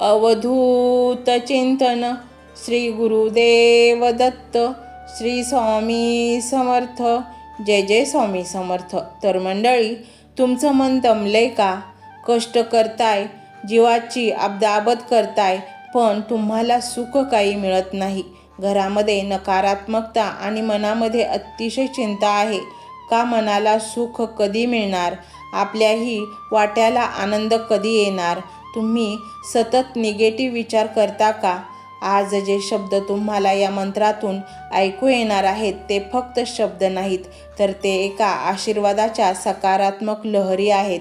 अवधूत चिंतन श्री गुरुदेव दत्त श्री स्वामी समर्थ. जय जय स्वामी समर्थ. तर मंडळी तुमचं मन दमलंय का? कष्ट करताय जीवाची अब्दाबद करताय पण तुम्हाला सुख काही मिळत नाही. घरामध्ये नकारात्मकता आणि मनामध्ये अतिशय चिंता आहे. का मनाला सुख कधी मिळणार? आपल्याही वाट्याला आनंद कधी येणार? तुम्ही सतत निगेटिव्ह विचार करता का? आज जे शब्द तुम्हाला या मंत्रातून ऐकू येणार आहेत ते फक्त शब्द नाहीत तर ते एका आशीर्वादाच्या सकारात्मक लहरी आहेत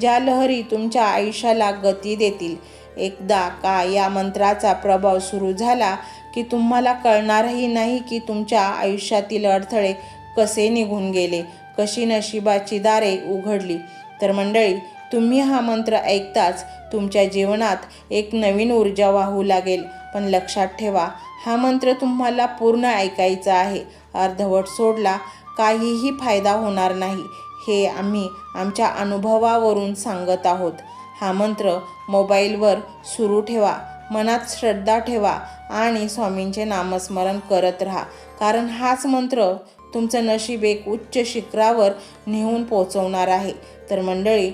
ज्या लहरी तुमच्या आयुष्याला गती देतील. एकदा का या मंत्राचा प्रभाव सुरू झाला की तुम्हाला कळणारही नाही की तुमच्या आयुष्यातील अडथळे कसे निघून गेले कशी नशिबाची दारे उघडली. तर मंडळी तुम्ही हा मंत्र ऐकताच तुमच्या जीवनात एक नवीन ऊर्जा वाहू लागेल. पण लक्षात ठेवा हा मंत्र तुम्हाला पूर्ण ऐकायचा आहे. अर्धवट सोडला काहीही फायदा होणार नाही हे आम्ही आमच्या अनुभवावरून सांगत आहोत. हा मंत्र मोबाईलवर सुरू ठेवा मनात श्रद्धा ठेवा आणि स्वामींचे नामस्मरण करत राहा. कारण हाच मंत्र तुमचं नशीब एक उच्च शिखरावर नेऊन पोचवणार आहे. तर मंडळी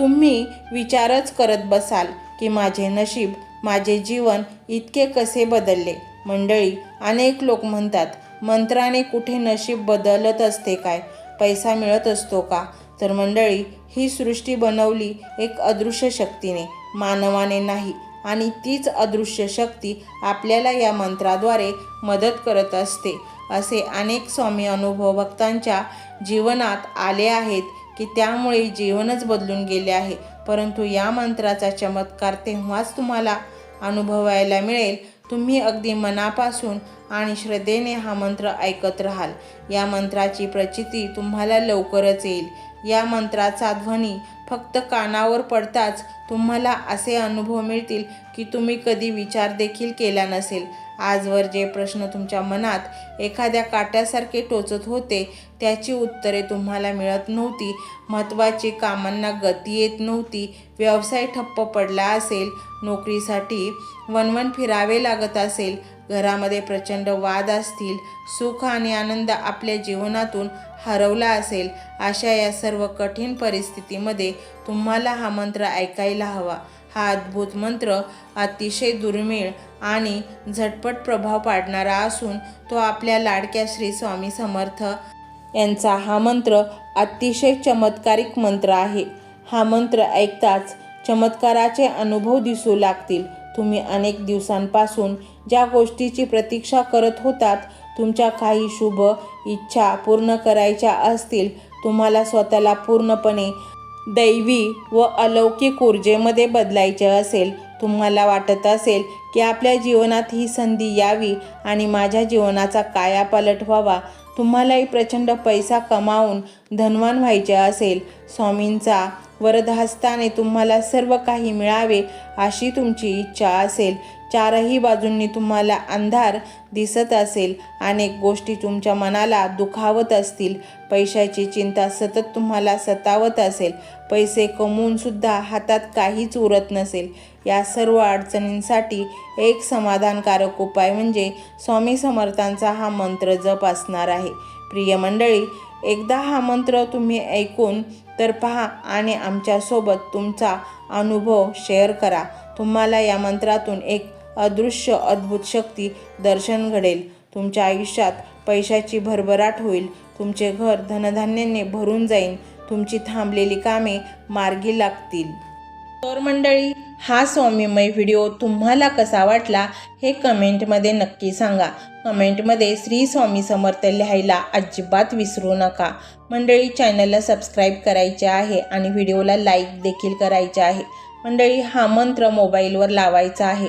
तुम्ही विचारच करत बसाल की माझे नशीब माझे जीवन इतके कसे बदलले? मंडळी अनेक लोक म्हणतात मंत्राने कुठे नशीब बदलत असते काय? पैसा मिळत असतो का? तर मंडळी ही सृष्टी बनवली एक अदृश्य शक्तीने मानवाने नाही आणि तीच अदृश्य शक्ती आपल्याला या मंत्राद्वारे मदत करत असते असे अनेक स्वामी अनुभव भक्तांच्या जीवनात आले आहेत की त्यामुळे जीवनच बदलून गेले आहे. परंतु या मंत्राचा चमत्कार तेव्हाच तुम्हाला अनुभवायला मिळेल. तुम्ही अगदी मनापासून आणि श्रद्धेने हा मंत्र ऐकत राहाल. या मंत्राची प्रचिती तुम्हाला लवकरच येईल. या मंत्राचा ध्वनी फक्त कानावर पडताच तुम्हाला असे अनुभव मिळतील की तुम्ही कधी विचार देखील केला नसेल. आजवर जे प्रश्न तुमच्या मनात एखाद्या काट्यासारखे टोचत होते त्याची उत्तरे तुम्हाला मिळत नव्हती. महत्त्वाची कामांना गती येत नव्हती. व्यवसाय ठप्प पडला असेल नोकरीसाठी वनवन फिरावे लागत असेल घरामध्ये प्रचंड वाद असतील सुख आणि आनंद आपल्या जीवनातून हरवला असेल अशा या सर्व कठीण परिस्थितीमध्ये तुम्हाला हा मंत्र ऐकायला हवा. हा अद्भुत मंत्र अतिशय दुर्मिळ आणि झटपट प्रभाव पाडणारा असून तो आपल्या लाडक्या श्री स्वामी समर्थ यांचा हा मंत्र अतिशय चमत्कारिक मंत्र आहे. हा मंत्र ऐकताच चमत्काराचे अनुभव दिसू लागतील. तुम्ही अनेक दिवसांपासून ज्या गोष्टीची प्रतीक्षा करत होतात तुमच्या काही शुभ इच्छा पूर्ण करायच्या असतील तुम्हाला स्वतःला पूर्णपणे दैवी व अलौकिक ऊर्जेमध्ये बदलायचे असेल तुम्हाला वाटत असेल की आपल्या जीवनात ही संधी यावी आणि माझ्या जीवनाचा कायापालट व्हावा. तुम्हालाही प्रचंड पैसा कमावून धनवान व्हायचे असेल. स्वामींचा वरदहस्ताने तुम्हाला सर्व काही मिळावे अशी तुमची इच्छा असेल. चारही बाजूंनी तुम्हाला अंधार दिसत असेल. अनेक गोष्टी तुमच्या मनाला दुखावत असतील. पैशाची चिंता सतत तुम्हाला सतावत असेल. पैसे कमवूनसुद्धा हातात काहीच उरत नसेल. या सर्व अडचणींसाठी एक समाधानकारक उपाय म्हणजे स्वामी समर्थांचा हा मंत्र जप असणार आहे. प्रिय मंडळी एकदा हा मंत्र तुम्ही ऐकून तर पहा आणि आमच्यासोबत तुमचा अनुभव शेअर करा. तुम्हाला या मंत्रातून एक अदृश्य अद्भुत शक्ती दर्शन घडेल. तुमच्या आयुष्यात पैशाची भरभराट होईल. तुमचे घर धनधान्याने भरून जाईल तुमची थांबलेली कामे मार्गी लागतील. तर मंडळी हा स्वामीमय व्हिडिओ तुम्हाला कसा वाटला हे कमेंटमध्ये नक्की सांगा. कमेंटमध्ये श्री स्वामी समर्थ लिहायला अजिबात विसरू नका. मंडळी चॅनलला सबस्क्राईब करायचे आहे आणि व्हिडिओला लाईक देखील करायचे आहे. मंडळी हा मंत्र मोबाईलवर लावायचा आहे.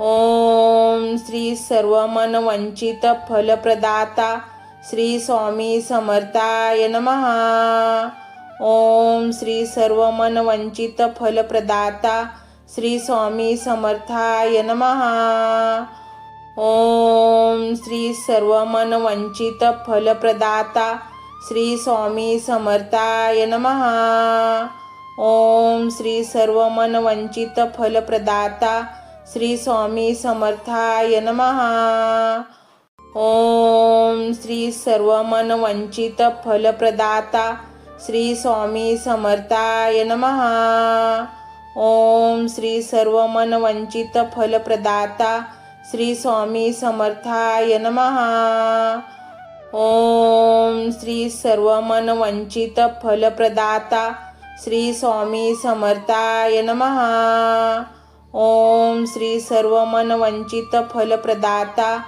ओम श्री सर्वमनवंचित फलप्रदाता श्री स्वामी समर्थाय नमहा ओम श्री सर्वमनवंचित फलप्रदाता श्री स्वामी समर्थाय नमहा ओम श्री सर्वमनवंचित फलप्रदाता श्री स्वामी समर्थाय नमहा ओम श्री सर्वमनवंचित फलप्रदाता श्री स्वामी समर्थाय नमहा ओम श्री सर्वमनवंचित फलप्रदाता श्री स्वामी समर्थाय नमहा ओम श्री सर्वमनवंचित फलप्रदाता श्री स्वामी समर्थाय नमहा ओम श्री सर्वमनवंचित फलप्रदाता श्री स्वामी समर्थाय नमहा ओम श्री सर्वमनवंचित फलप्रदाता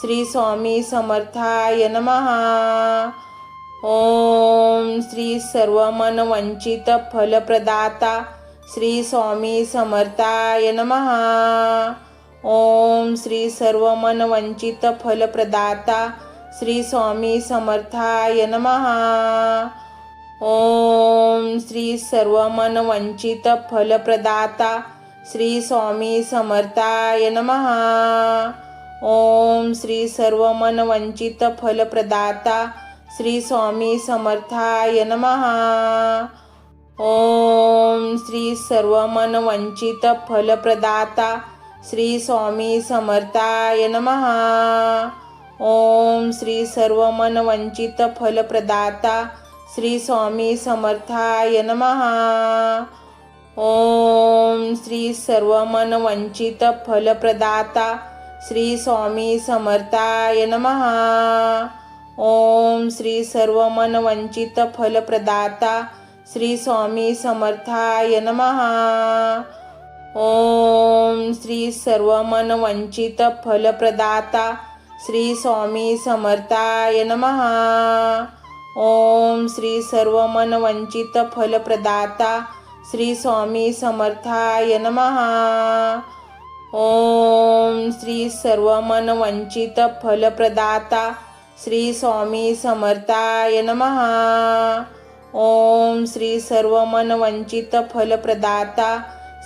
श्री स्वामी समर्थाय नमः. ओम श्री सर्वमनवंचित फलप्रदाता श्री स्वामी समर्थाय नमः. ओम श्री सर्वमनवंचित फलप्रदाता श्री स्वामी समर्थाय नमः. ओम श्री सर्वमनवंचित फलप्रदाता श्री स्वामी समर्थाय नमहा ओम श्री सर्वमनवंचित फलप्रदाता श्री स्वामी समर्थाय नमहा ओम श्री सर्वमनवंचित फलप्रदाता श्री स्वामी समर्थाय नमहा ओम श्री सर्वमनवंचित फलप्रदाता श्री स्वामी समर्थाय नमहा ओम श्री सर्वमन वंचित फलप्रदाता श्री स्वामी समर्थाय नमहा ओम श्री सर्वमन वंचित फलप्रदाता श्री स्वामी समर्थाय नमहा ओम श्री सर्वमन वंचित फलप्रदाता श्री स्वामी समर्थाय नमहा ओम श्री सर्वमन वंचित फलप्रदाता श्री स्वामी समर्थाय नमहा ओम श्री सर्वमनवंचित फलप्रदाता श्री स्वामी समर्थाय नमहा ओम श्री सर्वमनवंचित फलप्रदाता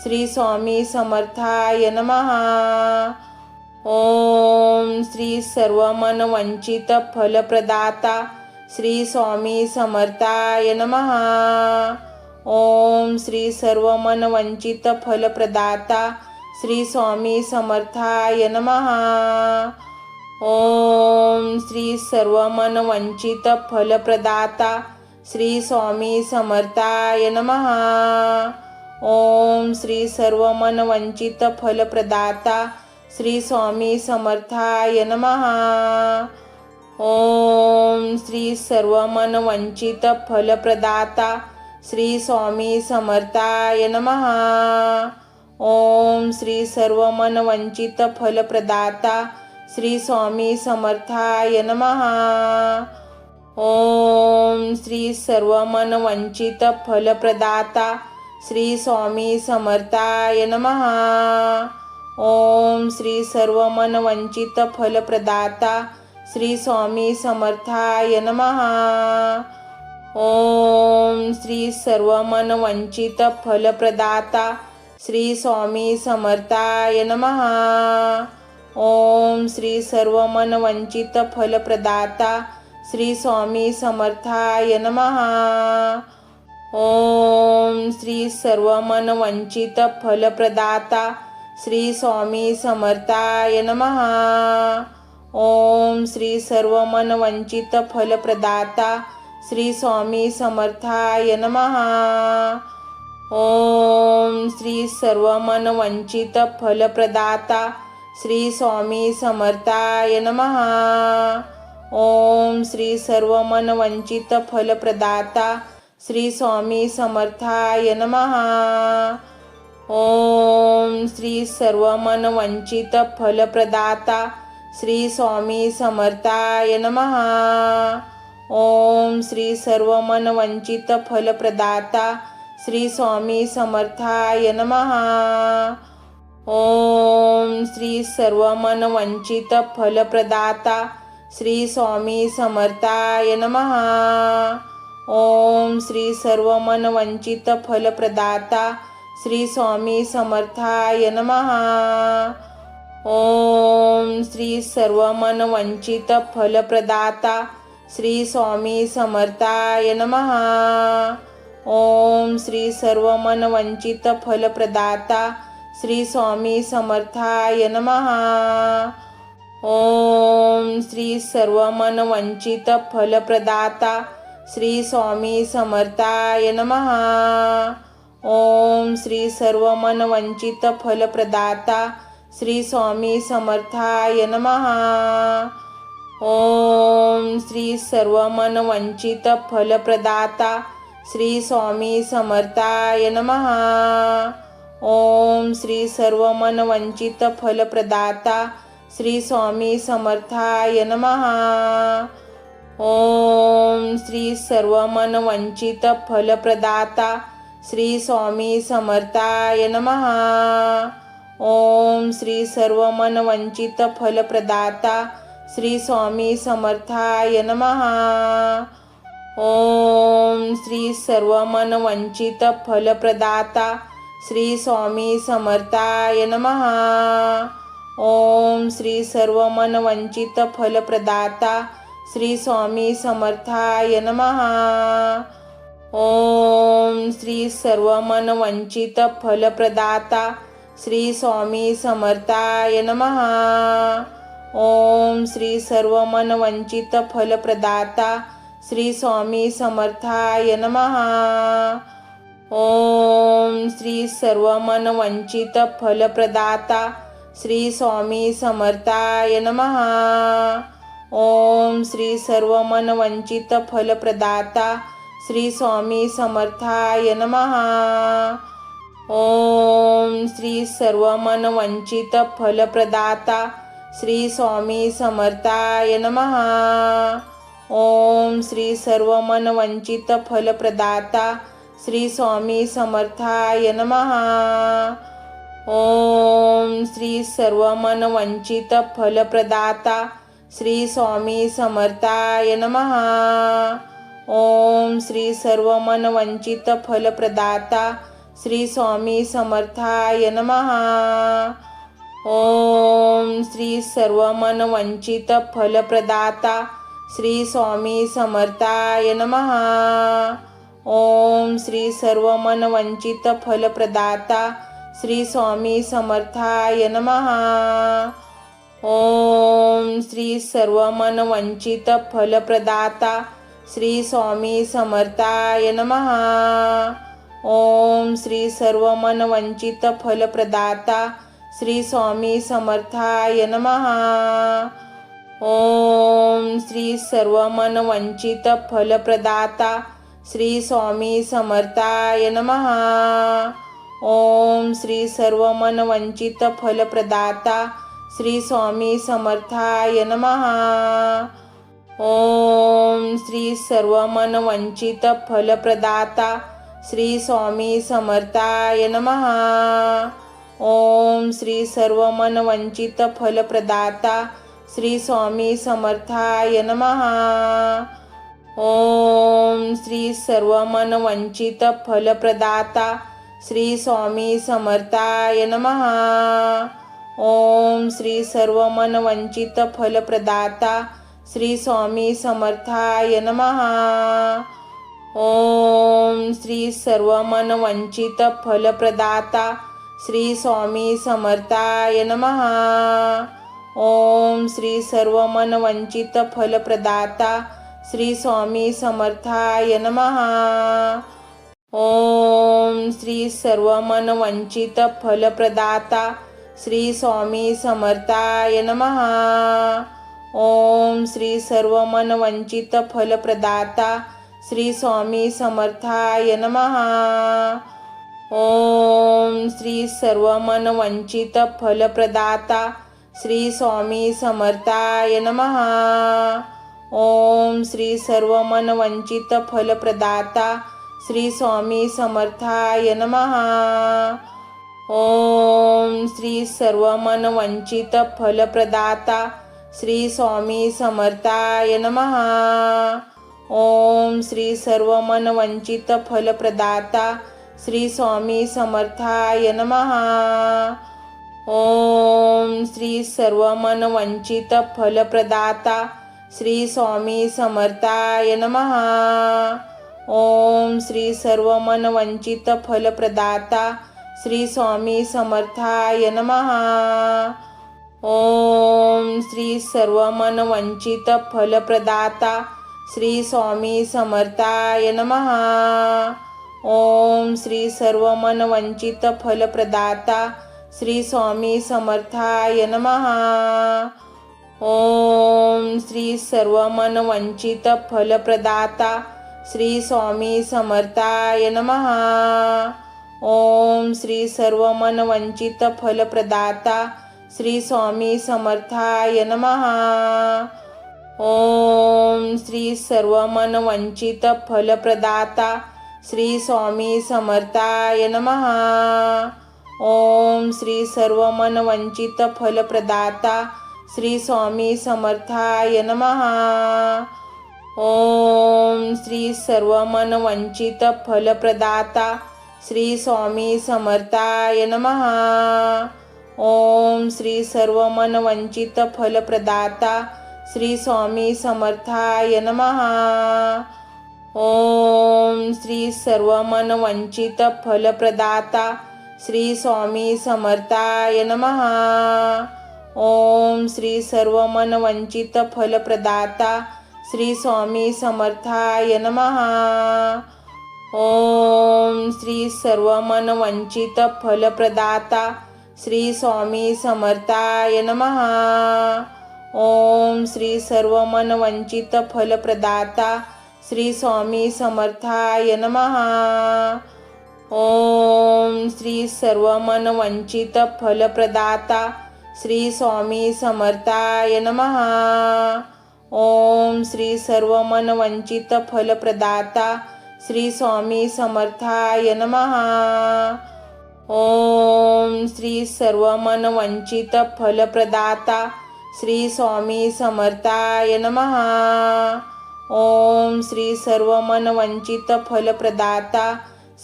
श्री स्वामी समर्थाय नमहा ओम श्री सर्वमनवंचित फलप्रदाता श्री स्वामी समर्थाय नमहा ओम श्री सर्वमनवंचित फलप्रदाता श्री स्वामी समर्थाय नमः. ओम श्री सर्वमनवंचित फलप्रदाता श्री स्वामी समर्थाय नमः. ओम श्री सर्वमनवंचित फलप्रदाता श्री स्वामी समर्थाय नमः. ओम श्री सर्वमनवंचित फलप्रदाता श्री स्वामी समर्थाय नमहा ओम श्री सर्वमनवंचित फलप्रदाता श्री स्वामी समर्थाय नमहा ओम श्री सर्वमनवंचित फलप्रदाता श्री स्वामी समर्थाय नमहा ओम श्री सर्वमनवंचित फलप्रदाता श्री स्वामी समर्थाय नमहा ओम श्री सर्वमनवंचित फलप्रदाता श्री स्वामी समर्थाय नमहा ओम श्री सर्वमनवंचित फलप्रदाता श्री स्वामी समर्थाय नमहा ओम श्री सर्वमनवंचित फलप्रदाता श्री स्वामी समर्थाय नमहा ओम श्री सर्वमनवंचित फलप्रदाता श्री स्वामी समर्थाय नमहा ओम श्री सर्वमनवंचित फलप्रदाता श्री स्वामी समर्थाय नमहा ओम श्री सर्वमनवंचित फलप्रदाता श्री स्वामी समर्थाय नमहा ओम श्री सर्वमनवंचित फलप्रदाता श्री स्वामी समर्थाय नमहा ओम श्री सर्वमनवंचित फलप्रदाता श्री स्वामी समर्थाय नमहा ओम श्री सर्वमनवंचित फलप्रदाता श्री स्वामी समर्थाय नमहा ओम श्री सर्वमनवंचित फलप्रदाता श्री स्वामी समर्थाय नमहा ओम श्री सर्वमनवंचित फलप्रदाता श्री स्वामी समर्थाय नमहा ओम श्री सर्वमनवंचित फलप्रदाता श्री स्वामी समर्थाय नमहा ओम श्री सर्वमनवंचित फलप्रदाता श्री स्वामी समर्थाय नमहा ओम श्री सर्वमनवंचित फलप्रदाता श्री स्वामी समर्थाय नमहा ओम श्री सर्वमन वंचित फलप्रदाता श्री स्वामी समर्थाय नमहा ओम श्री सर्वमन वंचित फलप्रदाता श्री स्वामी समर्थाय नमहा ओम श्री सर्वमन वंचित फलप्रदाता श्री स्वामी समर्थाय नमहा ओम श्री सर्वमन वंचित फलप्रदाता श्री स्वामी समर्थाय नमहा ओम श्री सर्वमनवंचित फलप्रदाता श्री स्वामी समर्थाय नमहा ओम श्री सर्वमनवंचित फलप्रदाता श्री स्वामी समर्थाय नमहा ओम श्री सर्वमनवंचित फलप्रदाता श्री स्वामी समर्थाय नमहा ओम श्री सर्वमनवंचित फलप्रदाता श्री स्वामी समर्थाय नमः. ओम श्री सर्वमनवंचित फलप्रदाता श्री स्वामी समर्थाय नमः. ओम श्री सर्वमनवंचित फलप्रदाता श्री स्वामी समर्थाय नमः. ओम श्री सर्वमनवंचित फलप्रदाता श्री स्वामी समर्थाय नमहा ओम श्री सर्वमनवंचित फलप्रदाता श्री स्वामी समर्थाय नमहा ओम श्री सर्वमनवंचित फलप्रदाता श्री स्वामी समर्थाय नमहा ओम श्री सर्वमनवंचित फलप्रदाता श्री स्वामी समर्थाय नमहा ओम श्री सर्वमनवंचित फलप्रदाता श्री स्वामी समर्थाय नमहा ओम श्री सर्वमनवंचित फलप्रदाता श्री स्वामी समर्थाय नमहा ओम श्री सर्वमनवंचित फलप्रदाता श्री स्वामी समर्थाय नमहा ओम श्री सर्वमनवंचित फलप्रदाता श्री स्वामी समर्थाय नमहा ओम श्री सर्वमनवंचित फलप्रदाता श्री स्वामी समर्थाय नमहा ओम श्री सर्वमनवंचित फलप्रदाता श्री स्वामी समर्थाय नमहा ओम श्री सर्वमनवंचित फलप्रदाता श्री स्वामी समर्थाय नमहा ओम श्री सर्वमनवंचित फलप्रदाता श्री स्वामी समर्थाय नमः. ओम श्री सर्वमनवंचित फलप्रदाता श्री स्वामी समर्थाय नमः. ओम श्री सर्वमनवंचित फलप्रदाता श्री स्वामी समर्थाय नमः. ओम श्री सर्वमनवंचित फलप्रदाता श्री स्वामी समर्थाय नमहा ओम श्री सर्वमनवंचित फलप्रदाता श्री स्वामी समर्थाय नमहा ओम श्री सर्वमनवंचित फलप्रदाता श्री स्वामी समर्थाय नमहा ओम श्री सर्वमनवंचित फलप्रदाता श्री स्वामी समर्थाय नमहा ओम श्री सर्वमन वंचित फलप्रदाता श्री स्वामी समर्थाय नमहा ओम श्री सर्वमनवंचित फलप्रदाता श्री स्वामी समर्थाय नमहा ओम श्री सर्वमन वंचित फलप्रदाता श्री स्वामी समर्थाय नमहा ओम श्री सर्वमन वंचित फलप्रदाता श्री स्वामी समर्थाय नमहा ओम श्री सर्वमनवंचित फलप्रदाता श्री स्वामी समर्थाय नमहा ओम श्री सर्वमनवंचित फलप्रदाता श्री स्वामी समर्थाय नमहा ओम श्री सर्वमनवंचित फलप्रदाता श्री स्वामी समर्थाय नमहा ओम श्री सर्वमनवंचित फलप्रदाता श्री स्वामी समर्थाय नमः. ओम श्री सर्वमनवंचित फलप्रदाता श्री स्वामी समर्थाय नमः. ओम श्री सर्वमनवंचित फलप्रदाता श्री स्वामी समर्थाय नमः. ओम श्री सर्वमनवंचित फलप्रदाता श्री स्वामी समर्थाय नमहा ओम श्री सर्वमनवंचित फलप्रदाता श्री स्वामी समर्थाय नमहा ओम श्री सर्वमनवंचित फलप्रदाता श्री स्वामी समर्थाय नमहा ओम श्री सर्वमनवंचित फलप्रदाता श्री स्वामी समर्थाय नमहा ओम श्री सर्वमनवंचित फलप्रदाता श्री स्वामी समर्थाय नमहा ओम श्री सर्वमनवंचित फलप्रदाता श्री स्वामी समर्थाय नमहा ओम श्री सर्वमनवंचित फलप्रदाता श्री स्वामी समर्थाय नमहा ओम श्री सर्वमनवंचित फलप्रदाता श्री स्वामी समर्थाय नमहा ओम श्री सर्वमनवंचित फलप्रदाता श्री स्वामी समर्थाय नमहा ओम श्री सर्वमनवंचित फलप्रदाता श्री स्वामी समर्थाय नमहा ओम श्री सर्वमनवंचित फलप्रदाता श्री स्वामी समर्थाय नमहा ओम श्री सर्वमनवंचित फलप्रदाता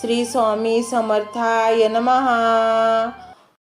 श्री स्वामी समर्थाय नमहा